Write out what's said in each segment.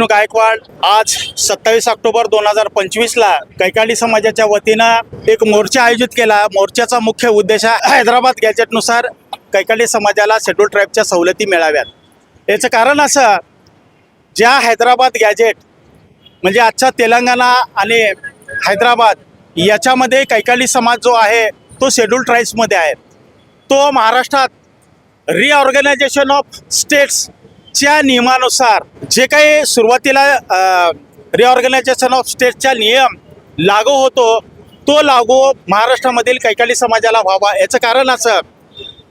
गायकवाड आज सत्तावीस ऑक्टोबर दोन हजार पंचवीसला कैकाडी समाजाच्या वतीनं एक मोर्चा आयोजित केला. मोर्चाचा मुख्य उद्देश हैदराबाद गॅजेटनुसार कैकाडी समाजाला शेड्यूल ट्राईबच्या सवलती मिळाव्यात. याचं कारण असं ज्या हैदराबाद गॅजेट म्हणजे आजचा तेलंगणा आणि हैदराबाद याच्यामध्ये कैकाडी समाज जो आहे तो शेड्यूल ट्राईब्समध्ये आहे. तो महाराष्ट्रात रिऑर्गनायझेशन ऑफ स्टेट्स च्या नियमानुसार जे काही सुरुवातीला रिऑर्गनायझेशन ऑफ स्टेटचा नियम लागू होतो तो लागू महाराष्ट्रामधील कैकाली समाजाला व्हावा याचं कारण असं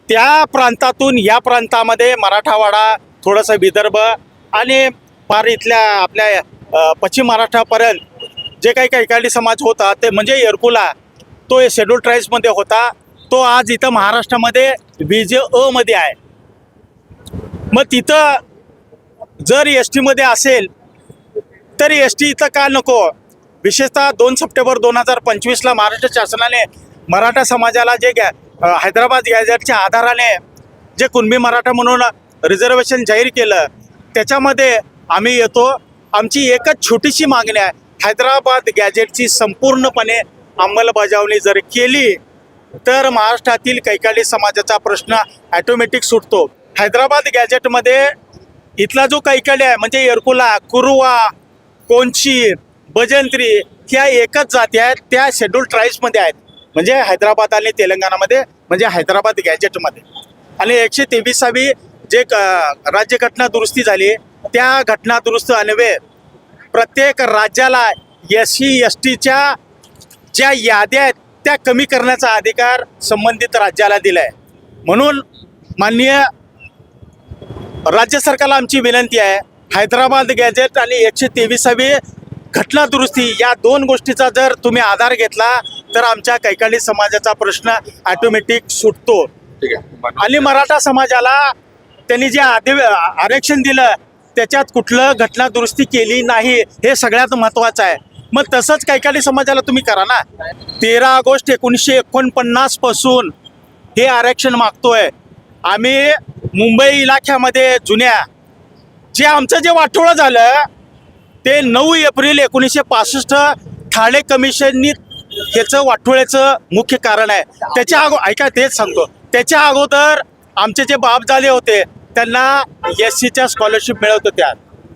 त्या प्रांतातून या प्रांतामध्ये मराठावाडा थोडंसं विदर्भ आणि पार इथल्या आपल्या पश्चिम महाराष्ट्रापर्यंत जे काही कैकाली समाज होता ते म्हणजे एरकुला तो शेड्यूल ट्राईब्समध्ये होता तो आज इथं महाराष्ट्रामध्ये बी जे अमध्ये आहे. मग तिथं जर एस टीमध्ये असेल तर एस टी इथं का नको? विशेषतः दोन सप्टेंबर दोन हजार पंचवीसला महाराष्ट्र शासनाने मराठा समाजाला जे गॅ हैदराबाद गॅजेटच्या आधाराने जे कुणबी मराठा म्हणून रिझर्वेशन जाहीर केलं त्याच्यामध्ये आम्ही येतो. आमची एकच छोटीशी मागणी आहे हैदराबाद गॅजेटची संपूर्णपणे अंमलबजावणी जर केली तर महाराष्ट्रातील कैकाली समाजाचा प्रश्न ॲटोमॅटिक सुटतो. हैदराबाद गॅजेटमध्ये इथला जो कैकाली आहे म्हणजे एरकुला कुरुवा कोंची बजंत्री ह्या एकच जाती आहेत त्या शेड्यूल ट्राईब्समध्ये आहेत. म्हणजे हैदराबाद आणि तेलंगणामध्ये म्हणजे हैदराबाद गॅजेटमध्ये आणि एकशे तेवीसावी जे क- राज्यघटना दुरुस्ती झाली त्या घटना दुरुस्त अन्वये प्रत्येक राज्याला एस सी एस टीच्या ज्या याद्या आहेत त्या कमी करण्याचा अधिकार संबंधित राज्याला दिला आहे म्हणून माननीय राज्य सरकारला आमची विनंती आहे हैदराबाद गॅजेट आणि एकशे तेविसावी घटना दुरुस्ती या दोन गोष्टीचा जर तुम्ही आधार घेतला तर आमच्या कैकाली समाजाचा प्रश्न ॲटोमॅटिक सुटतो. ठीक आहे. आणि मराठा समाजाला त्यांनी जे आधी आरक्षण दिलं त्याच्यात कुठलं घटना दुरुस्ती केली नाही हे सगळ्यात महत्त्वाचं आहे. मग तसंच कैकाली समाजाला तुम्ही करा ना. तेरा ऑगस्ट एकोणीसशे एकोणपन्नासपासून हे आरक्षण मागतोय. आम्ही मुंबई इलाख्यामध्ये जुन्या जे आमचं जे वाटोळं झालं ते नऊ एप्रिल एकोणीसशे पासष्ट ठाणे कमिशननी ह्याचं वाटोळ्याचं मुख्य कारण आहे. त्याच्या अगो ऐका तेच सांगतो. त्याच्या अगोदर आमचे जे बाप झाले होते त्यांना एस सीच्या स्कॉलरशिप मिळत होत्या.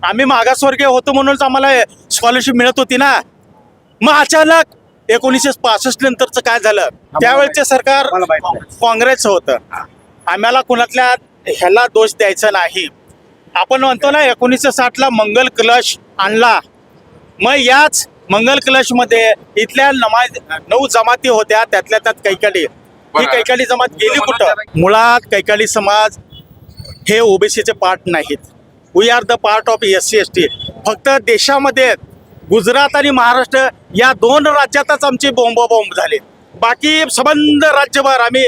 आम्ही मागासवर्गीय होतो म्हणूनच आम्हाला स्कॉलरशिप मिळत होती ना. मग अचानक एकोणीसशे पासष्ट नंतरचं काय झालं? त्यावेळेचे सरकार काँग्रेस होतं. आम्हाला कुणातल्या ह्याला दोष द्यायचा नाही. आपण म्हणतो ना एकोणीसशे साठला मंगल कलश आणला. मग याच मंगल कलशमध्ये इथल्या नमाज नऊ जमाती होत्या त्यातल्या त्यात कैकाली. ही. कैकाली जमात गेली कुठं? मुळात कैकाली समाज हे ओबीसीचे पार्ट नाहीत. We are the part of S C S T फक्त देशामध्ये गुजरात आणि महाराष्ट्र या दोन राज्यातच आमचे बोंब झाले. बाकी संबंध राज्यभर आम्ही